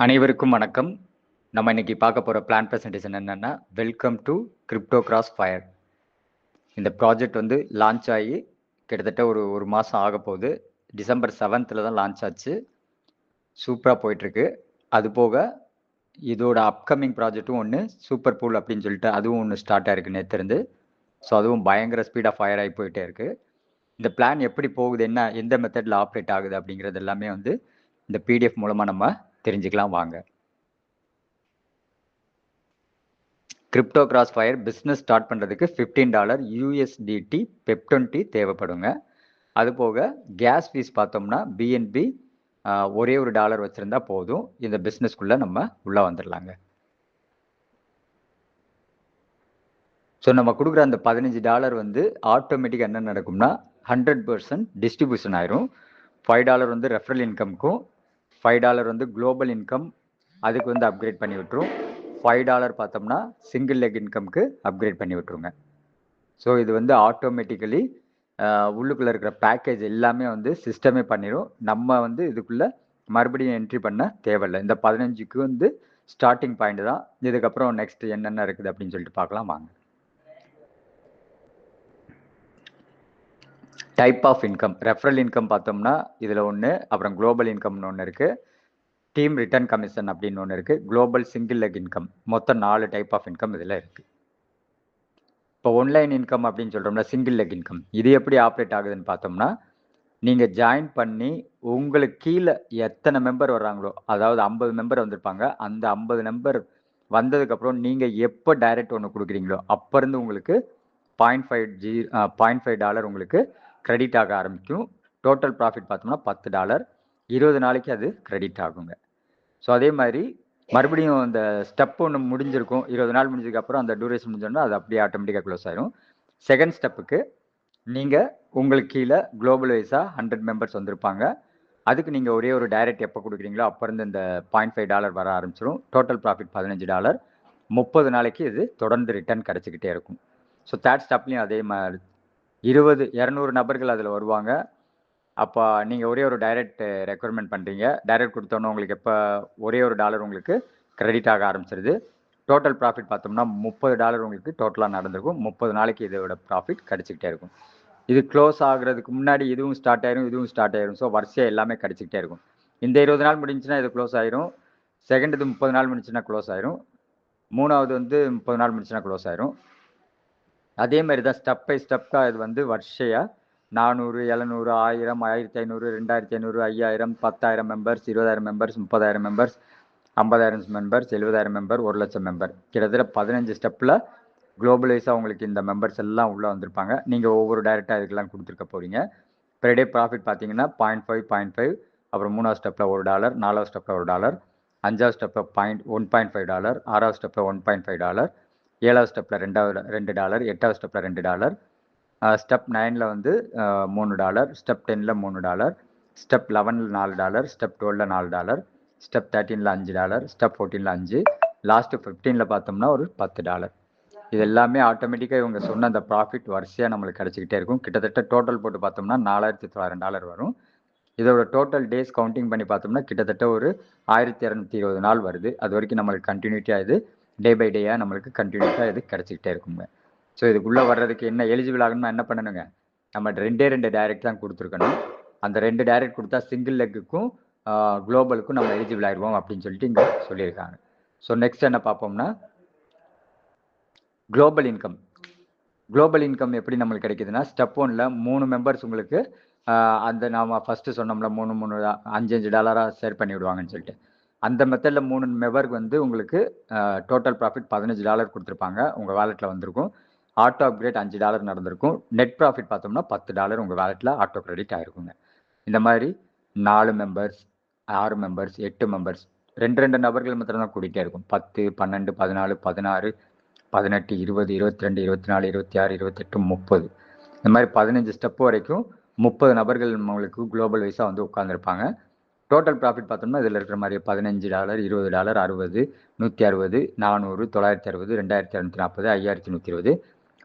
அனைவருக்கும் வணக்கம். நம்ம இன்னைக்கு பார்க்க போகிற பிளான் ப்ரெசன்டேஷன் என்னென்னா welcome to crypto cross fire இந்த ப்ராஜெக்ட் வந்து லான்ச் ஆகி கிட்டத்தட்ட ஒரு ஒரு மாதம் ஆக போகுது. டிசம்பர் செவன்த்தில் தான் லான்ச் ஆச்சு. சூப்பராக போயிட்டுருக்கு. அது போக இதோட அப்கமிங் ப்ராஜெக்ட்டும் ஒன்று சூப்பர் பூல் அப்படின்னு சொல்லிட்டு அதுவும் ஒன்று ஸ்டார்ட் ஆயிருக்கு நேற்றுருந்து ஸோ அதுவும் பயங்கர ஸ்பீடாக ஃபயர் ஆகி போயிட்டே இருக்குது இந்த பிளான் எப்படி போகுது என்ன எந்த மெத்தடில் ஆப்ரேட் ஆகுது அப்படிங்கிறது எல்லாமே வந்து இந்த பிடிஎஃப் மூலமாக நம்ம தெரிஞ்சுக்கலாம் வாங்க. Crypto cross fire business start பண்ணுறதுக்கு fifteen dollar USDT BEP twenty தேவைப்படுங்க. அது போக கேஸ் ஃபீஸ் பார்த்தோம்னா பிஎன்பி ஒரே ஒரு டாலர் வச்சுருந்தா போதும். இந்த பிஸ்னஸ்க்குள்ளே நம்ம உள்ளே வந்துடலாங்க ஸோ நம்ம கொடுக்குற அந்த பதினஞ்சு டாலர் வந்து ஆட்டோமேட்டிக்காக என்ன நடக்கும்னா ஹண்ட்ரட் பர்சன்ட் டிஸ்ட்ரிபியூஷன் ஆயிரும். ஃபைவ் டாலர் வந்து ரெஃபரல் இன்கம்க்கும் ஃபைவ் டாலர் வந்து குளோபல் இன்கம் அதுக்கு வந்து அப்கிரேட் பண்ணி விட்டுரும். ஃபைவ் டாலர் பார்த்தோம்னா சிங்கிள் லெக் இன்கம்க்கு அப்கிரேட் பண்ணி விட்ருங்க ஸோ இது வந்து ஆட்டோமேட்டிக்கலி உள்ளுக்குள்ளே இருக்கிற பேக்கேஜ் எல்லாமே வந்து சிஸ்டமே பண்ணிடும் நம்ம வந்து இதுக்குள்ளே மறுபடியும் என்ட்ரி பண்ண தேவையில்லை. இந்த பதினஞ்சுக்கு வந்து ஸ்டார்டிங் பாயிண்ட் தான். இதுக்கப்புறம் நெக்ஸ்ட் என்னென்ன இருக்குது அப்படின்னு சொல்லிட்டு பார்க்கலாம். வாங்க. Type of income referral income பார்த்தோம்னா இதில் ஒன்று அப்புறம் குளோபல் இன்கம்னு ஒன்று இருக்குது டீம் ரிட்டர்ன் கமிஷன் அப்படின்னு ஒன்று இருக்குது குளோபல் சிங்கிள் லெக் இன்கம் மொத்தம் நாலு டைப் ஆஃப் இன்கம் இதில் இருக்குது இப்போ ஒன்லைன் இன்கம் அப்படின்னு சொல்கிறோம்னா சிங்கிள் லெக் இன்கம் இது எப்படி ஆப்ரேட் ஆகுதுன்னு பார்த்தோம்னா நீங்கள் ஜாயின் பண்ணி உங்களுக்கு கீழே எத்தனை மெம்பர் வர்றாங்களோ அதாவது ஐம்பது மெம்பர் வந்திருப்பாங்க அந்த ஐம்பது மெம்பர் வந்ததுக்கப்புறம் நீங்கள் எப்போ டைரக்ட் ஒன்று கொடுக்குறீங்களோ அப்போ இருந்து உங்களுக்கு point five G point five dollar உங்களுக்கு கிரெடிட் ஆக ஆரம்பிக்கும். டோட்டல் ப்ராஃபிட் பார்த்தோம்னா பத்து டாலர். இருபது நாளைக்கு அது கிரெடிட் ஆகுங்க. ஸோ அதே மாதிரி மறுபடியும் அந்த ஸ்டெப் ஒன்று முடிஞ்சிருக்கும். இருபது நாள் முடிஞ்சதுக்கப்புறம் அந்த டூரேஷன் முடிஞ்சோன்னா அது அப்படியே ஆட்டோமேட்டிக்காக க்ளோஸ் ஆயிரும். செகண்ட் ஸ்டெப்புக்கு நீங்கள் உங்களுக்கு கீழே குளோபல் வைஸாக ஹண்ட்ரட் மெம்பர்ஸ் வந்திருப்பாங்க. அதுக்கு நீங்கள் ஒரே ஒரு டைரக்ட் எப்போ கொடுக்குறீங்களோ அப்போருந்து இந்த பாயிண்ட் ஃபைவ் டாலர் வர ஆரம்பிச்சிடும் டோட்டல் ப்ராஃபிட் பதினஞ்சு டாலர். முப்பது நாளைக்கு இது தொடர்ந்து ரிட்டர்ன் கிடச்சிக்கிட்டே இருக்கும். ஸோ தேர்ட் ஸ்டெப்லேயும் அதே மாதிரி இருபது இரநூறு நபர்கள் அதில் வருவாங்க. அப்போ நீங்கள் ஒரே ஒரு டைரக்ட் ரெக்குவயர்மெண்ட் பண்ணுறீங்க டைரக்ட் கொடுத்தோன்னே உங்களுக்கு எப்போ ஒரே ஒரு டாலர் உங்களுக்கு கிரெடிட் ஆக ஆரம்பிச்சிருது. டோட்டல் ப்ராஃபிட் பார்த்தோம்னா முப்பது டாலர் உங்களுக்கு டோட்டலாக நடந்திருக்கும். முப்பது நாளைக்கு இதோட ப்ராஃபிட் கிடச்சிக்கிட்டே இருக்கும். இது க்ளோஸ் ஆகுறதுக்கு முன்னாடி இதுவும் ஸ்டார்ட் ஆயிரும் இதுவும் ஸ்டார்ட் ஆயிரும். ஸோ வரிசையாக எல்லாமே கிடச்சிக்கிட்டே இருக்கும். இந்த இருபது நாள் முடிஞ்சுன்னா இது க்ளோஸ் ஆயிரும். செகண்ட் இது முப்பது நாள் முடிஞ்சுன்னா க்ளோஸ் ஆயிரும். மூணாவது வந்து முப்பது நாள் முடிஞ்சுன்னா க்ளோஸ் ஆயிரும். அதே மாதிரி தான் ஸ்டெப் பை ஸ்டெப்பாக இது வந்து வருஷையாக நானூறு எழுநூறு ஆயிரம் ஆயிரத்தி ஐநூறு ரெண்டாயிரத்தி ஐநூறு ஐயாயிரம் பத்தாயிரம் மெம்பர்ஸ் இருபதாயிரம் மெம்பர்ஸ் முப்பதாயிரம் மெம்பர்ஸ் ஐம்பதாயிரம் மெம்பர்ஸ் எழுபதாயிரம் மெம்பர் ஒரு லட்சம் மெம்பர் கிட்டத்தட்ட பதினஞ்சு ஸ்டெப்பில் குளோபலைஸாக உங்களுக்கு இந்த மெம்பர்ஸ் எல்லாம் உள்ளே வந்திருப்பாங்க. நீங்கள் ஒவ்வொரு டைரெக்டாக இதுக்கெல்லாம் கொடுத்துருக்க போகிறீங்க பெர் டே ப்ராஃபிட் பார்த்தீங்கன்னா பாயிண்ட் ஃபைவ் பாயிண்ட் ஃபைவ் அப்புறம் மூணாவது ஸ்டெப்பில் ஒரு டாலர் நாலாவது ஸ்டெப்பில் ஒரு டாலர் அஞ்சாவது ஸ்டெப்பில் point one point five dollar ஆறாவது ஸ்டெப்பில் ஒன் பாயிண்ட் ஃபைவ் டாலர் ஏழாவது ஸ்டெப்பில் ரெண்டாவது ரெண்டு டாலர் எட்டாவது ஸ்டெப்பில் ரெண்டு டாலர் ஸ்டெப் நைனில் வந்து மூணு டாலர் ஸ்டெப் டென்னில் மூணு டாலர் ஸ்டெப் லெவனில் நாலு டாலர் ஸ்டெப் டுவெலில் நாலு டாலர் ஸ்டெப் தேர்ட்டீனில் அஞ்சு டாலர் ஸ்டெப் ஃபோர்டீனில் அஞ்சு லாஸ்ட்டு ஃபிஃப்டீனில் பார்த்தோம்னா ஒரு பத்து டாலர் இது எல்லாமே ஆட்டோமேட்டிக்காக இவங்க சொன்ன அந்த ப்ராஃபிட் வரிசையாக நம்மளுக்கு கிடச்சிக்கிட்டே இருக்கும். கிட்டத்தட்ட டோட்டல் போட்டு பார்த்தோம்னா நாலாயிரத்தி தொள்ளாயிரம் டாலர் வரும். இதோட டோட்டல் டேஸ் கவுண்டிங் பண்ணி பார்த்தோம்னா கிட்டத்தட்ட ஒரு ஆயிரத்தி இரநூத்தி இருபது நாள் வருது. அது வரைக்கும் நம்மளுக்கு கண்டினியூட்டியாக இது. டே பை டேயாக நம்மளுக்கு கண்டினியூஸாக இது கிடச்சிக்கிட்டே இருக்குங்க. ஸோ இதுக்குள்ளே வர்றதுக்கு என்ன எலிஜிபிள் ஆகணும்னா என்ன பண்ணணுங்க? நம்ம ரெண்டே ரெண்டு டைரக்ட் தான் கொடுத்துருக்கணும். அந்த ரெண்டு டைரக்ட் கொடுத்தா சிங்கிள் லெக்குக்கும் குளோபலுக்கும் நம்ம எலிஜிபிள் ஆயிடுவோம் அப்படின்னு சொல்லிட்டு இங்கே சொல்லியிருக்காங்க. ஸோ நெக்ஸ்ட் என்ன பார்ப்போம்னா குளோபல் இன்கம் குளோபல் இன்கம் எப்படி நம்மளுக்கு கிடைக்குதுன்னா ஸ்டெப் ஒனில் மூணு மெம்பர்ஸ் உங்களுக்கு அந்த நாம் ஃபஸ்ட்டு சொன்னோம்ல மூணு மூணு அஞ்சு அஞ்சு டாலராக ஷேர் பண்ணி விடுவாங்கன்னு சொல்லிட்டு. அந்த மெத்தடில் மூணு மெம்பருக்கு வந்து உங்களுக்கு டோட்டல் ப்ராஃபிட் பதினஞ்சு டாலர் கொடுத்துருப்பாங்க. உங்கள் வேலெட்டில் வந்திருக்கும். ஆட்டோ அப்கிரேட் அஞ்சு டாலர் நடந்திருக்கும். நெட் ப்ராஃபிட் பார்த்தோம்னா பத்து டாலர் உங்கள் வேலெட்டில் ஆட்டோ கிரெடிட் ஆகிருக்குங்க இந்த மாதிரி நாலு மெம்பர்ஸ் ஆறு மெம்பர்ஸ் எட்டு மெம்பர்ஸ் ரெண்டு ரெண்டு நபர்கள் மாத்திரம் தான் கூட்டிகிட்டே இருக்கும். பத்து பன்னெண்டு பதினாலு பதினாறு பதினெட்டு இருபது இருபத்தி ரெண்டு இருபத்தி நாலு இருபத்தி ஆறு இருபத்தெட்டு முப்பது. இந்த மாதிரி பதினஞ்சு ஸ்டெப் வரைக்கும் முப்பது நபர்கள் உங்களுக்கு குளோபல் வைஸாக வந்து உட்காந்துருப்பாங்க டோட்டல் ப்ராஃபிட் பார்த்தோம்னா இதில் இருக்கிற மாதிரி பதினஞ்சு டாலர் இருபது டாலர் அறுபது நூற்றி அறுபது நானூறு தொள்ளாயிரத்தி அறுபது ரெண்டாயிரத்தி இரநூத்தி நாற்பது ஐயாயிரத்தி நூற்றி இருபது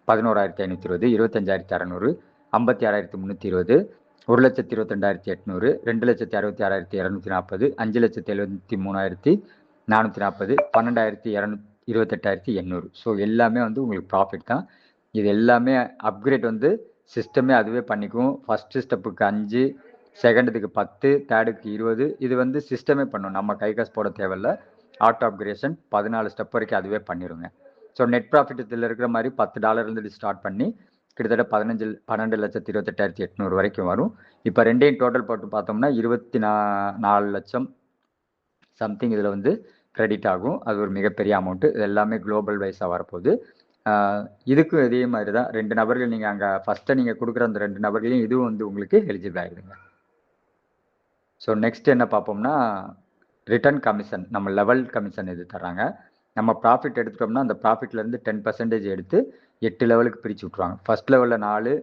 பதினோராயிரத்தி ஐநூற்றி இருபது இருபத்தஞ்சாயிரத்தி அறநூறு ஐம்பத்தி ஆறாயிரத்தி முந்நூற்றி இருபது ஒரு லட்சத்தி இருபத்தெண்டாயிரத்தி எட்நூறு ரெண்டு லட்சத்தி அறுபத்தி ஆறாயிரத்தி இரநூத்தி நாற்பது அஞ்சு லட்சத்தி எழுபத்தி மூணாயிரத்தி நானூற்றி நாற்பது பன்னெண்டாயிரத்தி இரநூ இருபத்தெட்டாயிரத்தி எண்ணூறு ஸோ எல்லாமே வந்து உங்களுக்கு ப்ராஃபிட் தான். இது எல்லாமே அப்கிரேட் வந்து சிஸ்டமே அதுவே பண்ணிக்கும் ஃபஸ்ட்டு ஸ்டெப்புக்கு அஞ்சு செகண்டுக்கு பத்து தேர்டுக்கு இருபது. இது வந்து சிஸ்டமே பண்ணும். நம்ம கை காசு போட தேவையில்ல. ஆட்டோ அப்கிரேஷன் பதினாலு ஸ்டெப் வரைக்கும் அதுவே பண்ணிடுங்க ஸோ நெட் ப்ராஃபிட் இதில் இருக்கிற மாதிரி பத்து டாலர்லேருந்து ஸ்டார்ட் பண்ணி கிட்டத்தட்ட பதினஞ்சு பன்னெண்டு லட்சத்தி இருபத்தெட்டாயிரத்தி எட்நூறு வரைக்கும் வரும். இப்போ ரெண்டையும் டோட்டல் போட்டு பார்த்தோம்னா இருபத்தி நா நாலு லட்சம் சம்திங் இதில் வந்து கிரெடிட் ஆகும். அது ஒரு மிகப்பெரிய அமௌண்ட்டு இது எல்லாமே குளோபல் வைஸாக வரப்போகுது. இதுக்கும் இதே மாதிரி தான் ரெண்டு நபர்கள் நீங்கள் அங்கே ஃபஸ்ட்டு நீங்கள் கொடுக்குற அந்த ரெண்டு நபர்களையும் இதுவும் வந்து உங்களுக்கு எலிஜிபிள் ஆகிடுங்க ஸோ நெக்ஸ்ட் என்ன பார்ப்போம்னா ரிட்டர்ன் கமிஷன் நம்ம லெவல் கமிஷன் இது தராங்க நம்ம ப்ராஃபிட் எடுத்துட்டோம்னா அந்த ப்ராஃபிட்லேருந்து டென் பர்சன்டேஜ் எடுத்து எட்டு லெவலுக்கு பிரித்து விட்ருவாங்க ஃபர்ஸ்ட் லெவலில் நாலு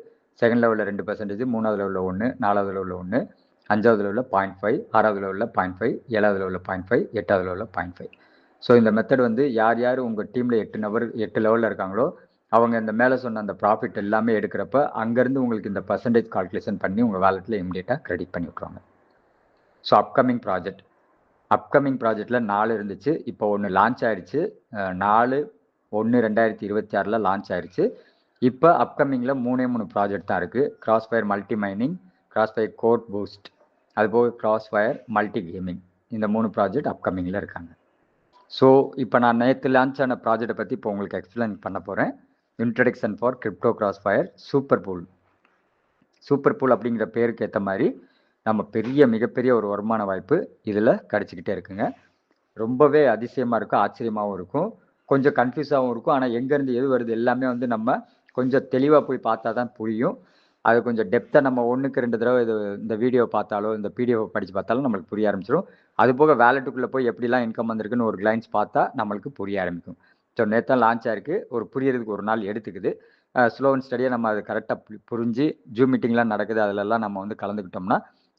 செகண்ட் லெவலில் ரெண்டு பர்சன்டேஜ் மூணாவது லெவலில் ஒன்று நாலாவது லெவலில் ஒன்று அஞ்சாவது லெவலில் பாயிண்ட் ஃபைவ் ஆறாவது லெவலில் பாயிண்ட் ஃபைவ் ஏழாவது லெவலில் பாயிண்ட் ஃபைவ் எட்டாவது லெவலில் பாயிண்ட் ஃபைவ் ஸோ இந்த மெத்தட் வந்து யார் யார் உங்கள் டீமில் எட்டு நபர் எட்டு லெவலில் இருக்காங்களோ அவங்க இந்த மேலே சொன்ன அந்த ப்ராஃபிட் எல்லாமே எடுக்கிறப்ப அங்கேருந்து உங்களுக்கு இந்த பர்சன்டேஜ் கால்குலேஷன் பண்ணி உங்கள் வேலெட்டில் இமீடியட்டாக கிரெடிட் பண்ணி விட்ருவாங்க ஸோ அப்கமிங் ப்ராஜெக்ட் அப்கமிங் ப்ராஜெக்டில் நாலு இருந்துச்சு. இப்போ ஒன்று லான்ச் ஆயிடுச்சு. நாலு ஒன்று ரெண்டாயிரத்தி இருபத்தி ஆறில் லான்ச் ஆயிடுச்சு இப்போ அப்கமிங்கில் மூணே மூணு ப்ராஜெக்ட் தான் இருக்குது cross fire multi mining cross fire code boost அதுபோக கிராஸ் ஃபயர் மல்டி கேமிங் இந்த மூணு ப்ராஜெக்ட் அப்கமிங்கில் இருக்காங்க. ஸோ இப்போ நான் நேற்று லான்ச் ஆன ப்ராஜெக்ட்டை பற்றி இப்போ உங்களுக்கு எக்ஸ்பிளைன் பண்ண போகிறேன் introduction for crypto cross fire super pool super pool அப்படிங்கிற பேருக்கு ஏற்ற மாதிரி நம்ம பெரிய மிகப்பெரிய ஒரு வருமான வாய்ப்பு இதில் கிடச்சிக்கிட்டே இருக்குங்க. ரொம்பவே அதிசயமாக இருக்கும் ஆச்சரியமாகவும் இருக்கும். கொஞ்சம் கன்ஃபியூஸாகவும் இருக்கும். ஆனால் எங்கேருந்து எது வருது எல்லாமே வந்து நம்ம கொஞ்சம் தெளிவாக போய் பார்த்தா தான் புரியும். அது கொஞ்சம் டெப்த்தாக நம்ம ஒன்றுக்கு ரெண்டு தடவை இது இந்த வீடியோ பார்த்தாலோ இந்த பிடிஎஃப் படித்து பார்த்தாலும் நம்மளுக்கு புரிய ஆரம்பிச்சிடும் அது போக வேலெட்டுக்குள்ளே போய் எப்படிலாம் இன்கம் வந்திருக்குன்னு ஒரு கிளைன்ஸ் பார்த்தா நம்மளுக்கு புரிய ஆரம்பிக்கும். ஸோ நேற்று லான்ச் ஆயிருக்கு. ஒரு புரியறதுக்கு ஒரு நாள் எடுத்துக்குது. ஸ்லோ அண்ட் ஸ்டடியாக நம்ம அது கரெக்டாக புரிஞ்சு ஜூம் மீட்டிங்லாம் நடக்குது. அதிலெல்லாம் நம்ம வந்து கலந்துக்கிட்டோம்னா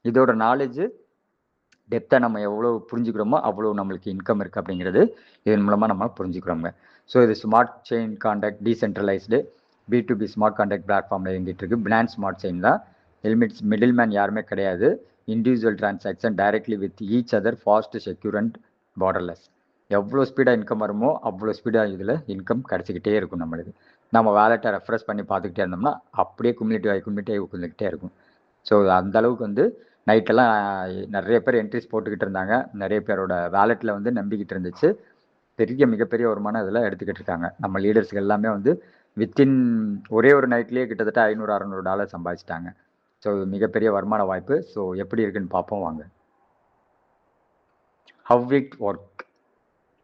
இதோட நாலேஜ் டெப்த்தாக நம்ம எவ்வளோ புரிஞ்சுக்கிறோமோ அவ்வளோ நம்மளுக்கு இன்கம் இருக்குது அப்படிங்கிறது இதன் மூலமாக நம்ம புரிஞ்சுக்கிறோங்க. ஸோ இது smart chain contract decentralised B to B smart contract பிளாட்ஃபார்மில் இயங்கிட்டு இருக்கு. பிளான் ஸ்மார்ட் செயின் தான். ஹெல்மெட்ஸ் மிடில் மேன் யாருமே கிடையாது. Individual transaction directly with each other fast secure and borderless எவ்வளோ ஸ்பீடாக இன்கம் வருமோ அவ்வளோ ஸ்பீடாக இதில் இன்கம் கிடச்சிக்கிட்டே இருக்கும் நம்மளுக்கு. நம்ம வேலெட்டை ரெஃப்ரெஷ் பண்ணி பார்த்துக்கிட்டே இருந்தோம்னா அப்படியே கும்யூனிட்டிவ் ஆகி கும்யூனிட்டி ஆகி உட்காந்துக்கிட்டே இருக்கும். ஸோ அந்த அளவுக்கு வந்து நைட்டெல்லாம் நிறைய பேர் என்ட்ரிஸ் போட்டுக்கிட்டு இருந்தாங்க. நிறைய பேரோட வேலெட்டில் வந்து நம்பிக்கிட்டு இருந்துச்சு. பெரிய மிகப்பெரிய வருமானம் இதில் எடுத்துக்கிட்டு இருக்காங்க. நம்ம லீடர்ஸ்கள் எல்லாமே வந்து வித்தின் ஒரே ஒரு நைட்லேயே கிட்டத்தட்ட ஐநூறு அறநூறு டாலர் சம்பாதிச்சிட்டாங்க. ஸோ மிகப்பெரிய வருமான வாய்ப்பு. ஸோ எப்படி இருக்குன்னு பார்ப்போம் வாங்க. ஹவ் இட் ஒர்க்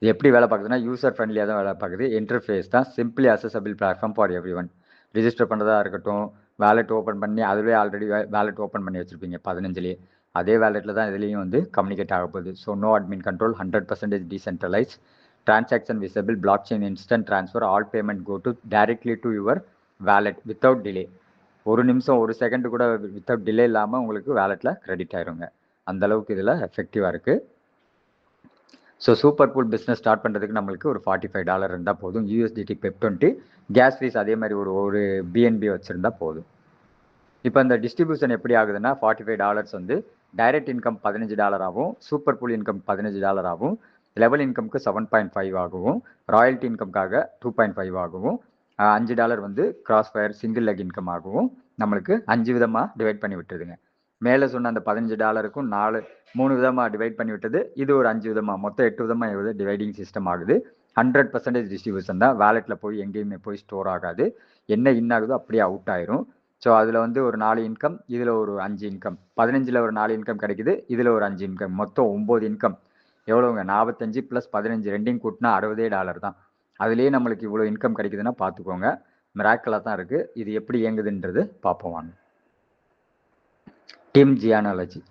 இது எப்படி வேலை பார்க்குதுன்னா யூசர் ஃப்ரெண்ட்லியாக தான் வேலை பார்க்குது. இன்டர்ஃபேஸ் தான். Simply accessible platform for every one register பண்ணுறதா இருக்கட்டும். வேலெட் ஓப்பன் பண்ணி அதுவே ஆல்ரெடி வேலெட் ஓப்பன் பண்ணி வச்சுருப்பீங்க பதினஞ்சுலேயே. அதே வேலெட்டில் தான் இதுலேயும் வந்து கம்யூனிகேட் ஆக போகுது. So no admin control hundred percentage decentralize transaction visible block chain instant transfer all payment go to directly to your wallet without delay ஒரு நிமிஷம் ஒரு செகண்ட் கூட வித்தவுட் டிலே இல்லாமல் உங்களுக்கு வேலெட்டில் கிரெடிட் ஆயிருங்க. அந்தளவுக்கு இதில் எஃபெக்டிவாக இருக்குது so super pool business start பண்ணுறதுக்கு நம்மளுக்கு ஒரு ஃபார்ட்டி ஃபைவ் டாலர் இருந்தால் போதும் USDT BEP twenty gas fees அதே மாதிரி ஒரு ஒரு பிஎன்பி வச்சுருந்தா போதும். இப்போ இந்த டிஸ்ட்ரிபியூஷன் எப்படி ஆகுதுன்னா ஃபார்ட்டி ஃபைவ் டாலர்ஸ் வந்து டைரக்ட் இன்கம் பதினஞ்சு டாலர் ஆகும் சூப்பர் பூல் இன்கம் பதினஞ்சு டாலர் ஆகும் லெவல் இன்கம்க்கு செவன் பாயிண்ட் ஃபைவ் ஆகவும் ராயல்ட்டி இன்கம்க்காக டூ பாயிண்ட் ஃபைவ் ஆகவும் அஞ்சு டாலர் வந்து cross fire single leg income ஆகவும் நம்மளுக்கு அஞ்சு விதமாக டிவைட் பண்ணி விட்டுருதுங்க. மேலே சொன்ன அந்த பதினஞ்சு டாலருக்கும் நாலு மூணு விதமாக டிவைட் பண்ணி விட்டது. இது ஒரு அஞ்சு விதமாக மொத்தம் எட்டு விதமாக இது டிவைடிங் சிஸ்டம் ஆகுது. ஹண்ட்ரட் பர்சன்டேஜ் டிஸ்ட்ரிபியூஷன் தான். வேலெட்டில் போய் எங்கேயுமே போய் ஸ்டோர் ஆகாது. என்ன இன் ஆகுதோ அப்படியே அவுட் ஆயிரும். ஸோ அதில் வந்து ஒரு நாலு இன்கம் இதில் ஒரு அஞ்சு இன்கம் பதினஞ்சில் ஒரு நாலு இன்கம் கிடைக்குது இதில் ஒரு அஞ்சு இன்கம் மொத்தம் ஒம்பது இன்கம் எவ்வளோங்க நாற்பத்தஞ்சு ப்ளஸ் பதினஞ்சு ரெண்டையும் கூட்டினா அறுபதே டாலர் தான். அதுலேயே நம்மளுக்கு இவ்வளோ இன்கம் கிடைக்குதுன்னா பார்த்துக்கோங்க. மிராக்கலாக தான் இருக்குது இது எப்படி இயங்குதுன்றது பார்ப்போம் வாங்க. டீம் ஜியானாலஜி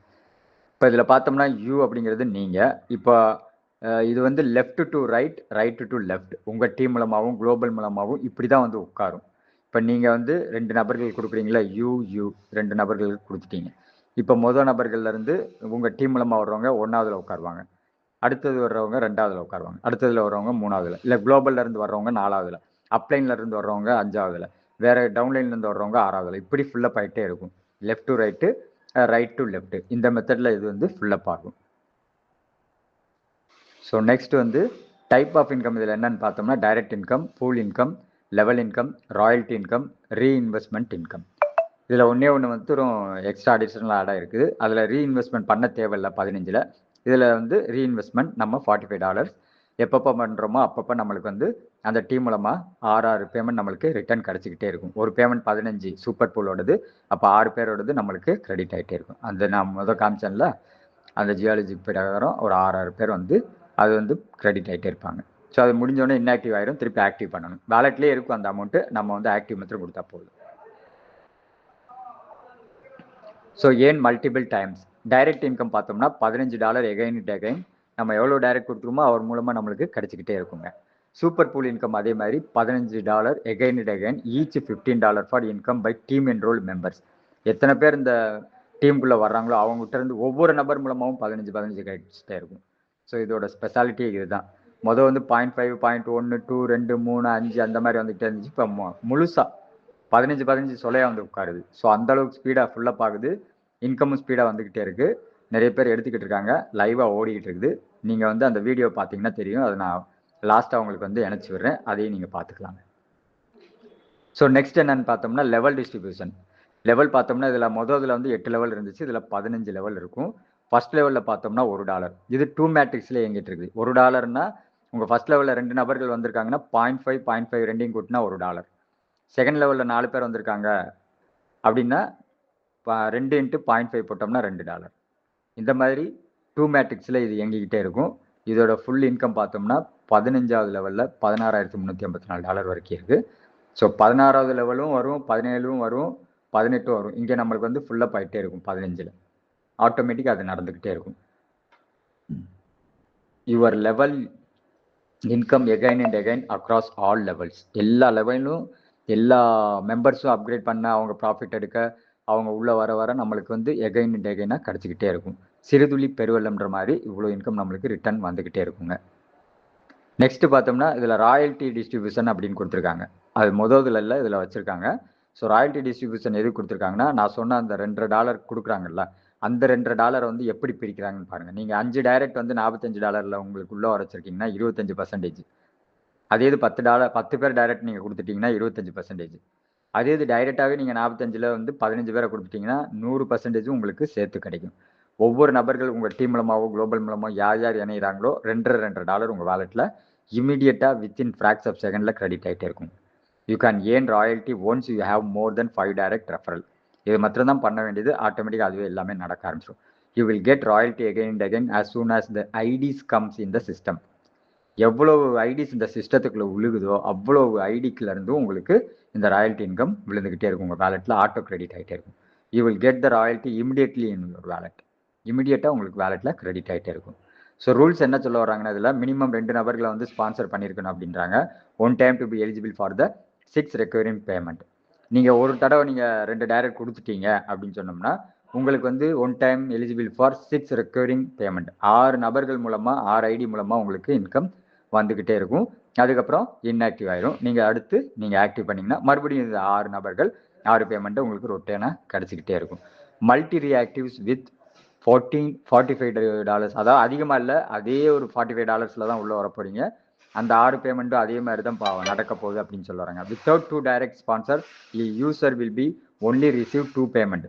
இப்போ இதில் பார்த்தோம்னா யூ அப்படிங்கிறது நீங்கள் இப்போ இது வந்து left to right right to left உங்கள் டீம் மூலமாகவும் குளோபல் மூலமாகவும் இப்படி தான் வந்து உட்காரும். இப்போ நீங்கள் வந்து ரெண்டு நபர்கள் கொடுக்குறீங்களா யூ யூ ரெண்டு நபர்கள் கொடுத்துட்டீங்க. இப்போ முதல் நபர்கள்லேருந்து உங்கள் டீம் மூலமாக வர்றவங்க ஒன்றாவதுல உட்காருவாங்க. அடுத்தது வர்றவங்க ரெண்டாவதுல உட்காருவாங்க. அடுத்ததில் வர்றவங்க மூணாவதுல. இல்லை குளோபல்லேருந்து வர்றவங்க நாலாவதுல. அப்லைன்லேருந்து வர்றவங்க அஞ்சாவதுல. வேறு டவுன்லைன்லேருந்து வர்றவங்க ஆறாவதுல. இப்படி ஃபுல்லாக போயிட்டே இருக்கும். Left to right right to left இந்த மெத்தடில் இது வந்து ஃபுல்லப் ஆகும். ஸோ நெக்ஸ்ட் வந்து டைப் ஆஃப் இன்கம் இதில் என்னன்னு பார்த்தோம்னா direct income pool income level income royalty income reinvestment income இதில் ஒன்றே ஒன்று வந்து எக்ஸ்ட்ரா அடிஷனல் ஆடாக இருக்குது அதில் ரீஇன்வெஸ்ட்மெண்ட் பண்ண தேவையில்லை பதினஞ்சில். இதில் வந்து ரீஇன்வெஸ்ட்மெண்ட் நம்ம ஃபார்ட்டி ஃபைவ் டாலர்ஸ் எப்பப்போ பண்ணுறோமோ அப்பப்போ நம்மளுக்கு வந்து அந்த டீம் மூலமாக ஆறு ஆறு பேமெண்ட் நம்மளுக்கு ரிட்டர்ன் கிடச்சிக்கிட்டே இருக்கும். ஒரு பேமெண்ட் பதினஞ்சு சூப்பர் பூலோடது அப்போ ஆறு பேரோடது நம்மளுக்கு கிரெடிட் ஆகிட்டே இருக்கும். அந்த நான் முதல் காமிச்சேன்ல அந்த ஜியாலஜி பிரகாரம் ஒரு ஆறு ஆறு பேர் வந்து அது வந்து கிரெடிட் ஆகிட்டே இருப்பாங்க. ஸோ அது முடிஞ்சோடனே இன்ஆக்டிவ் ஆயிரும் திருப்பி ஆக்டிவ் பண்ணணும். வேலட்லேயே இருக்கும் அந்த அமௌண்ட்டு நம்ம வந்து ஆக்டிவ் மாத்திரம் கொடுத்தா போதும். ஸோ ஏன் மல்டிபிள் டைம்ஸ் டைரக்ட் இன்கம் பார்த்தோம்னா பதினஞ்சு டாலர் எகைன் இட் எகைன் நம்ம எவ்வளோ டைரக்ட் கொடுத்துருமோ அவர் மூலமாக நம்மளுக்கு கிடச்சிக்கிட்டே இருக்குங்க. சூப்பர் பூல் இன்கம் அதே மாதிரி பதினஞ்சு dollar again it again each fifteen dollar for income by team enroll members எத்தனை பேர் இந்த டீமுக்குள்ளே வர்றாங்களோ அவங்ககிட்ட இருந்து ஒவ்வொரு நபர் மூலமாகவும் பதினஞ்சு பதினஞ்சு கிடைச்சிட்டே இருக்கும். ஸோ இதோட ஸ்பெஷாலிட்டி இதுதான். மொதல் வந்து பாயிண்ட் ஃபைவ் பாயிண்ட் ஒன்று டூ ரெண்டு மூணு அஞ்சு அந்த மாதிரி வந்துகிட்டே இருந்துச்சு. இப்போ முழுசாக பதினஞ்சு பதினஞ்சு சொலையாக வந்து உட்காருது. ஸோ அந்தளவுக்கு ஸ்பீடாக ஃபுல்லப் ஆகுது. இன்கமும் ஸ்பீடாக வந்துக்கிட்டே இருக்குது நிறைய பேர் எடுத்துக்கிட்டு இருக்காங்க லைவாக ஓடிக்கிட்டு இருக்குது நீங்கள் வந்து அந்த வீடியோ பார்த்தீங்கன்னா தெரியும். அதை நான் லாஸ்ட்டாக உங்களுக்கு வந்து இணைச்சி விடுறேன். அதையும் நீங்கள் பார்த்துக்கலாங்க. ஸோ நெக்ஸ்ட் என்னன்னு பார்த்தோம்னா லெவல் டிஸ்ட்ரிபியூஷன் லெவல் பார்த்தோம்னா இதில் முதல்ல வந்து எட்டு லெவல் இருந்துச்சு. இதில் பதினஞ்சு லெவல் இருக்கும். ஃபர்ஸ்ட் லெவலில் பார்த்தோம்னா ஒரு டாலர் இது டூ மேட்ரிக்ஸில் எங்கிட்டு இருக்குது. ஒரு டாலர்னா உங்கள் ஃபர்ஸ்ட் லெவலில் ரெண்டு நபர்கள் வந்திருக்காங்கன்னா பாயிண்ட் ஃபைவ் பாயிண்ட் ஃபைவ் ரெண்டையும் கூட்டினா ஒரு டாலர் செகண்ட் லெவலில் நாலு பேர் வந்திருக்காங்க அப்படின்னா ரெண்டு இன்ட்டு பாயிண்ட் ஃபைவ் போட்டோம்னா ரெண்டு டாலர் இந்த மாதிரி டூ மேட்ரிக்ஸில் இது இயங்கிக்கிட்டே இருக்கும். இதோட ஃபுல் இன்கம் பார்த்தோம்னா பதினஞ்சாவது லெவலில் பதினாறாயிரத்தி முந்நூற்றி ஐம்பத்தி நாலு டாலர் வரைக்கும் இருக்குது ஸோ பதினாறாவது லெவலும் வரும் பதினேழும் வரும் பதினெட்டும் வரும். இங்கே நம்மளுக்கு வந்து ஃபுல்லப் ஆகிட்டே இருக்கும் பதினஞ்சில். ஆட்டோமேட்டிக்காக அது நடந்துக்கிட்டே இருக்கும். Your level income again and again across all levels எல்லா லெவலும் எல்லா மெம்பர்ஸும் அப்கிரேட் பண்ண அவங்க ப்ராஃபிட் எடுக்க அவங்க உள்ளே வர வர நம்மளுக்கு வந்து எகைன் அண்ட் எகைனாக கிடச்சிக்கிட்டே இருக்கும். சிறுதுளி பெருவெள்ளம்ன்ற மாதிரி இவ்வளோ இன்கம் நம்மளுக்கு ரிட்டர்ன் வந்துக்கிட்டே இருக்குங்க. நெக்ஸ்ட்டு பார்த்தோம்னா இதில் ராயல்ட்டி டிஸ்ட்ரிபியூஷன் அப்படின்னு கொடுத்துருக்காங்க. அது முதல்ல இல்லை இதில் வச்சுருக்காங்க. ஸோ ராயல்ட்டி டிஸ்ட்ரிபியூஷன் எது கொடுத்துருக்காங்கன்னா நான் சொன்ன அந்த ரெண்டரை டாலர் கொடுக்குறாங்கல்ல அந்த ரெண்டரை டாலரை வந்து எப்படி பிரிக்கிறாங்கன்னு பாருங்கள் நீங்கள் அஞ்சு டைரக்ட் வந்து நாற்பத்தஞ்சு டாலரில் உங்களுக்கு உள்ளே வர வச்சுருக்கீங்கன்னா இருபத்தஞ்சு பர்சன்டேஜ் அதே இது பத்து டாலர் பத்து பேர் டைரக்ட் நீங்கள் கொடுத்துட்டீங்கன்னா இருபத்தஞ்சு பர்சன்டேஜ் அதே இது டைரெக்டாகவே நீங்கள் நாற்பத்தஞ்சில் வந்து பதினஞ்சு பேரை கொடுத்துட்டிங்கன்னா நூறு பர்சன்டேஜ் உங்களுக்கு சேர்த்து கிடைக்கும். ஒவ்வொரு நபர்கள் உங்கள் டீம் மூலமாகவோ குளோபல் மூலமாக யார் யார் இணைகிறாங்களோ ரெண்டரை ரெண்டரை டாலர் உங்கள் வாலெட்டில் இமீடியட்டாக வித்தின் ஃப்ராக்ஸ் ஆஃப் செகண்டில் கிரெடிட் ஆகிட்டே இருக்கும். You can earn royalty once you have more than five direct referral இது மாத்திரம் தான் பண்ண வேண்டியது. ஆட்டோமேட்டிக்காக அதுவே எல்லாமே நடக்க ஆரம்பிச்சிடும் you will get royalty again and again as soon as the IDs comes in the system எவ்வளவு ஐடிஸ் இந்த சிஸ்டத்துக்குள்ள உழுகுதோ அவ்வளவு ஐடிக்குல இருந்தும் உங்களுக்கு இந்த ராயல்ட்டி இன்கம் விழுந்துகிட்டே இருக்கும். உங்கள் வேலெட்டில் ஆட்டோ கிரெடிட் ஆகிட்டே இருக்கும். You will get the royalty immediately in your wallet இமிடியட்டாக உங்களுக்கு வேலெட்டில் கிரெடிட் ஆகிட்டே இருக்கும். ஸோ ரூல்ஸ் என்ன சொல்ல வராங்கன்னா இதில் மினிமம் ரெண்டு நபர்களை வந்து ஸ்பான்சர் பண்ணியிருக்கணும் அப்படின்றாங்க. One time to be eligible for the six recovering payment நீங்கள் ஒரு தடவை நீங்கள் ரெண்டு டைரக்ட் கொடுத்துட்டீங்க அப்படின்னு சொன்னோம்னா உங்களுக்கு வந்து one time eligible for six recovering payment ஆறு நபர்கள் மூலமாக ஆறு ஐடி மூலமாக உங்களுக்கு இன்கம் வந்துக்கிட்டே இருக்கும். அதுக்கப்புறம் இன்ஆக்டிவ் ஆயிரும். நீங்கள் அடுத்து நீங்கள் ஆக்டிவ் பண்ணிங்கன்னா மறுபடியும் இந்த ஆறு நபர்கள் ஆறு பேமெண்ட்டு உங்களுக்கு ரொட்டேனாக கிடச்சிக்கிட்டே இருக்கும். Multi reactives with fourteen forty five dollars அதாவது அதிகமாக இல்லை அதே ஒரு ஃபார்ட்டி ஃபைவ் டாலர்ஸில் தான் உள்ளே வர போகிறீங்க அந்த ஆறு பேமெண்ட்டும் அதே மாதிரி தான் பா நடக்க போகுது அப்படின்னு சொல்லுறாங்க without two direct sponsor user will be only receive two payment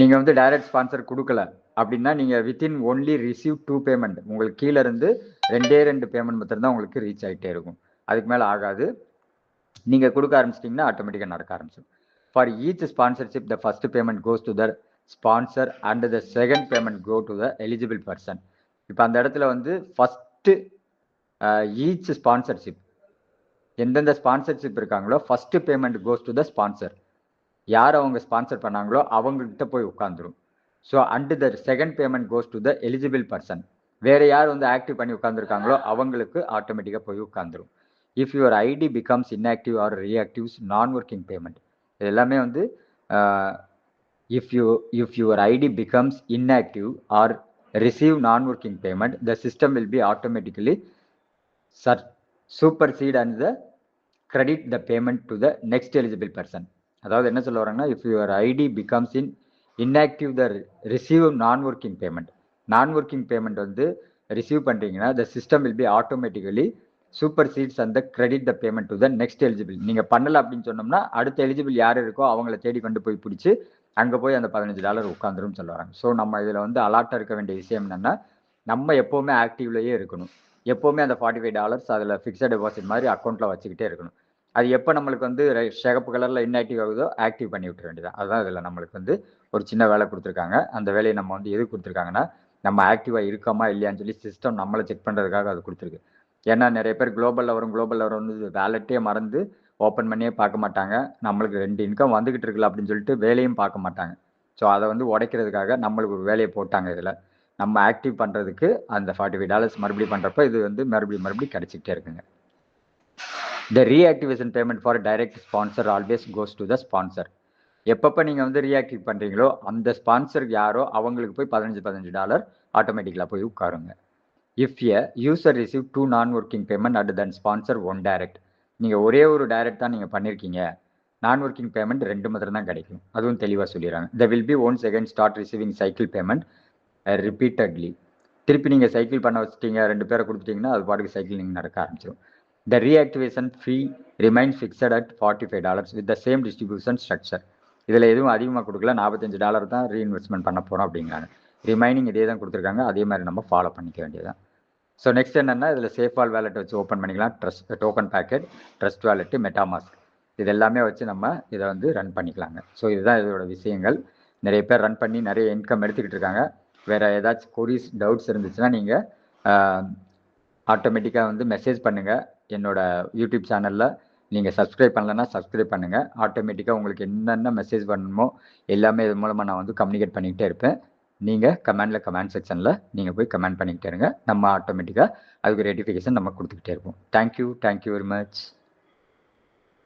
நீங்கள் வந்து டைரக்ட் ஸ்பான்சர் கொடுக்கல. அப்படின்னா நீங்கள் within only receive two payment உங்களுக்கு கீழே இருந்து ரெண்டே ரெண்டு பேமெண்ட் மட்டும் தான் உங்களுக்கு ரீச் ஆகிட்டே இருக்கும். அதுக்கு மேலே ஆகாது. நீங்கள் கொடுக்க ஆரம்பிச்சிட்டிங்கன்னா ஆட்டோமேட்டிக்காக நடக்க ஆரம்பிச்சிடும். For each sponsorship the first payment goes to the sponsor and the second payment go to the eligible person இப்போ அந்த இடத்துல வந்து ஃபஸ்ட்டு ஈச் ஸ்பான்சர்ஷிப் எந்தெந்த ஸ்பான்சர்ஷிப் இருக்காங்களோ first payment goes to the sponsor யார் அவங்க ஸ்பான்சர் பண்ணாங்களோ அவங்ககிட்ட போய் உட்காந்துரும் so and the second payment goes to the eligible person வேறு யார் வந்து ஆக்டிவ் பண்ணி உட்காந்துருக்காங்களோ அவங்களுக்கு ஆட்டோமேட்டிக்காக போய் உட்காந்துரும் if your ID becomes inactive or reactives non working payment இது எல்லாமே வந்து if you if your ID becomes inactive or receive non working payment the system will be automatically sir supersede and the credit the payment to the next eligible person அதாவது என்ன சொல்ல வராங்கன்னா if your ID becomes in inactive the receive non working payment non working payment வந்து receive பண்ணுறீங்கன்னா the system will be automatically supersedes அந்த credit the payment to the next eligible நீங்கள் பண்ணலை அப்படின்னு சொன்னோம்னா அடுத்த எலிஜிபிள் யார் இருக்கோ அவங்கள தேடி கொண்டு போய் பிடிச்சி அங்கே போய் அந்த பதினஞ்சு டாலர் உட்காந்துரும் சொல்லுவாங்க. ஸோ நம்ம இதில் வந்து அலாட்டாக இருக்க வேண்டிய விஷயம் என்னென்னா நம்ம எப்போவுமே ஆக்டிவ்லேயே இருக்கணும். எப்போவுமே அந்த ஃபார்ட்டி ஃபைவ் டாலர்ஸ் அதில் ஃபிக்ஸட் டெபாசிட் மாதிரி அக்கௌண்ட்டில் வச்சுக்கிட்டே இருக்கணும். அது எப்போ நம்மளுக்கு வந்து சிகப்பு கலரில் இன்ஆக்டிவ் ஆகுதோ ஆக்டிவ் பண்ணி விட்டுற வேண்டியதான் அதுதான் இதில் நம்மளுக்கு வந்து ஒரு சின்ன வேலை கொடுத்துருக்காங்க. அந்த வேலையை நம்ம வந்து எது கொடுத்துருக்காங்கன்னா நம்ம ஆக்டிவாக இருக்கோமா இல்லையான்னு சொல்லி சிஸ்டம் நம்மளை செக் பண்ணுறதுக்காக அது கொடுத்துருக்கு. ஏன்னா நிறைய பேர் குளோபலில் வரும் குளோபலில் வரும் வந்து வேலட்டே மறந்து ஓப்பன் பண்ணியே பார்க்க மாட்டாங்க. நம்மளுக்கு ரெண்டு இன்கம் வந்துக்கிட்டு இருக்குல்ல அப்படின்னு சொல்லிட்டு வேலையும் பார்க்க மாட்டாங்க. ஸோ அதை வந்து உடைக்கிறதுக்காக நம்மளுக்கு ஒரு வேலையை போட்டாங்க இதில். நம்ம ஆக்டிவ் பண்ணுறதுக்கு அந்த ஃபார்ட்டி ஃபைவ் டாலர்ஸ் மறுபடியும் பண்ணுறப்ப இது வந்து மறுபடியும் மறுபடியும் கிடச்சிக்கிட்டே இருக்குங்க. The reactivation payment for direct sponsor always goes to the sponsor எப்பப்போ நீங்கள் வந்து ரீஆக்டிவ் பண்ணுறீங்களோ அந்த ஸ்பான்சருக்கு யாரோ அவங்களுக்கு போய் பதினஞ்சு பதினஞ்சு டாலர் ஆட்டோமேட்டிக்கலாக போய் உட்காருங்க. If a user receive two non working payment at then sponsor one direct நீங்கள் ஒரே ஒரு டைரக்ட் தான் நீங்கள் பண்ணியிருக்கீங்க நான் ஒர்க்கிங் பேமெண்ட் ரெண்டு மாத்திரம் தான் கிடைக்கும். அதுவும் தெளிவாக சொல்லிடுறாங்க. The will be one second start receiving cycle payment repeatedly திருப்பி நீங்கள் சைக்கிள் பண்ண வச்சிட்டீங்க ரெண்டு பேரை கொடுத்துட்டீங்கன்னா அது பாட்டுக்கு சைக்கிள் நீங்கள் நடக்க ஆரம்பிச்சிடும் the reactivation fee remains fixed at forty five dollars with the same distribution structure இதில் எதுவும் அதிகமாக கொடுக்கல. நாற்பத்தஞ்சு டாலர் தான் ரீஇன்வெஸ்ட்மெண்ட் பண்ண போகிறோம் அப்படிங்கிறாங்க. ரிமைனிங் இதே தான் கொடுத்துருக்காங்க. அதே மாதிரி நம்ம ஃபாலோ பண்ணிக்க வேண்டியதுதான். ஸோ நெக்ஸ்ட் என்னென்னா இதில் சேஃபால் வேலெட் வச்சு ஓப்பன் பண்ணிக்கலாம். Trust token pocket trust wallet MetaMask இது எல்லாமே வச்சு நம்ம இதை வந்து ரன் பண்ணிக்கலாங்க. ஸோ இதுதான் இதோட விஷயங்கள். நிறைய பேர் ரன் பண்ணி நிறைய இன்கம் எடுத்துக்கிட்டு இருக்காங்க. வேறு ஏதாச்சும் கொரிஸ் டவுட்ஸ் இருந்துச்சுன்னா நீங்கள் ஆட்டோமேட்டிக்காக வந்து மெசேஜ் பண்ணுங்கள் என்னோடய யூடியூப் சேனலில் நீங்கள் சப்ஸ்கிரைப் பண்ணலன்னா சப்ஸ்கிரைப் பண்ணுங்கள் ஆட்டோமேட்டிக்காக உங்களுக்கு என்னென்ன மெசேஜ் பண்ணணுமோ எல்லாமே இது மூலமாக நான் வந்து கம்யூனிகேட் பண்ணிக்கிட்டே இருப்பேன். நீங்கள் கமெண்டில் கமெண்ட் செக்ஷனில் நீங்கள் போய் கமெண்ட் பண்ணிக்கிட்டே இருங்க. நம்ம ஆட்டோமேட்டிக்காக அதுக்கு ரெட்டிஃபிகேஷன் நம்ம கொடுத்துக்கிட்டே இருப்போம். Thank you thank you very much